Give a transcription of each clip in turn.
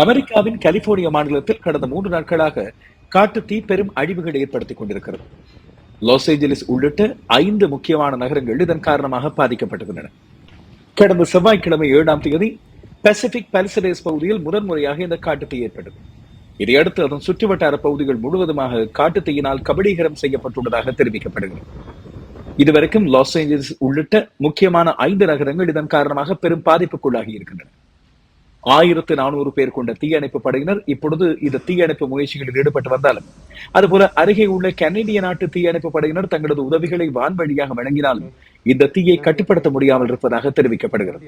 அமெரிக்காவின் கலிபோர்னியா மாநிலத்தில் கடந்த மூன்று நாட்களாக காட்டு தீ பெரும் அழிவுகளை ஏற்படுத்திக் கொண்டிருக்கிறது. லாஸ் ஏஞ்சலிஸ் உள்ளிட்ட ஐந்து முக்கியமான நகரங்கள் இதன் காரணமாக பாதிக்கப்பட்டுள்ளன. கடந்த செவ்வாய்க்கிழமை ஏழாம் தேதி பசிபிக் பலிசடேஸ் பகுதியில் முதன்முறையாக இந்த காட்டுத்தீ ஏற்பட்டது. இதையடுத்து அதன் சுற்றுவட்டார பகுதிகள் முழுவதுமாக காட்டுத்தீயினால் கபடீகரம் செய்யப்பட்டுள்ளதாக தெரிவிக்கப்படுகிறது. இதுவரைக்கும் லாஸ் ஏஞ்சலிஸ் உள்ளிட்ட முக்கியமான ஐந்து நகரங்கள் இதன் காரணமாக பெரும் பாதிப்புக்குள்ளாகி இருக்கின்றன. ஆயிரத்து நானூறு பேர் கொண்ட தீயணைப்பு படையினர் இப்பொழுது இந்த தீயணைப்பு முயற்சிகளில் ஈடுபட்டு வந்தாலும் அதுபோல அருகே உள்ள கனேடிய நாட்டு தீயணைப்பு படையினர் தங்களது உதவிகளை வான்வழியாக வழங்கினாலும் இந்த தீயை கட்டுப்படுத்த முடியாமல் இருப்பதாக தெரிவிக்கப்படுகிறது.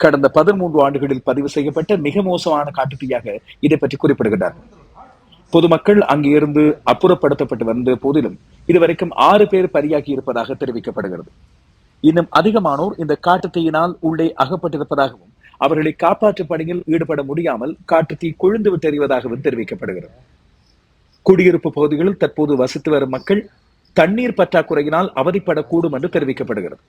கடந்த பதிமூன்று ஆண்டுகளில் பதிவு செய்யப்பட்ட மிக மோசமான காட்டுத்தீயாக இதை பற்றி குறிப்பிடுகிறார் பொதுமக்கள் அங்கிருந்து அப்புறப்படுத்தப்பட்டு வந்த போதிலும் இதுவரைக்கும் ஆறு பேர் பலியாகி இருப்பதாக தெரிவிக்கப்படுகிறது. இன்னும் அதிகமானோர் இந்த காட்டுத்தீயினால் உள்ளே அகப்பட்டிருப்பதாகவும் அவர்களை காப்பாற்றும் பணியில் ஈடுபட முடியாமல் காட்டுத்தீ கொழுந்து தெரிவதாகவும் தெரிவிக்கப்படுகிறது. குடியிருப்பு பகுதிகளில் தற்போது வசித்து வரும் மக்கள் தண்ணீர் பற்றாக்குறையினால் அவதிப்படக்கூடும் என்று தெரிவிக்கப்படுகிறது.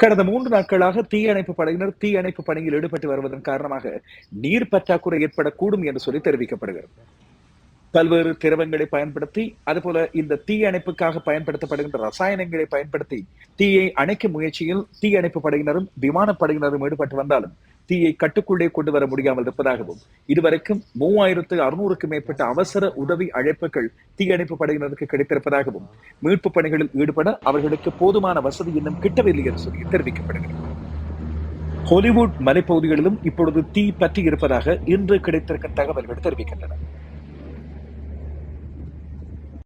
கடந்த மூன்று நாட்களாக தீயணைப்பு படையினர் தீயணைப்பு பணியில் ஈடுபட்டு வருவதன் காரணமாக நீர் பற்றாக்குறை ஏற்படக்கூடும் என்று சொல்லி தெரிவிக்கப்படுகிறது. பல்வேறு திரவங்களை பயன்படுத்தி அதுபோல இந்த தீயணைப்புக்காக பயன்படுத்தப்படுகின்ற ரசாயனங்களை பயன்படுத்தி தீயை அணைக்கும் முயற்சியில் தீயணைப்பு படையினரும் விமானப்படையினரும் ஈடுபட்டு வந்தாலும் தீயை கட்டுக்குள்ளே கொண்டு வர முடியாமல் இருப்பதாகவும் இதுவரைக்கும் மூவாயிரத்து அறுநூறுக்கும் மேற்பட்ட அவசர உதவி அழைப்புகள் தீயணைப்பு படையினருக்கு கிடைத்திருப்பதாகவும் மீட்பு பணிகளில் ஈடுபட அவர்களுக்கு போதுமான வசதி இன்னும் கிட்டவில்லை என்று சொல்லி தெரிவிக்கப்படுகிறது. ஹாலிவுட் மலைப்பகுதிகளிலும் இப்பொழுது தீ பற்றி இருப்பதாக இன்று கிடைத்திருக்கும் தகவல்கள் தெரிவிக்கின்றன.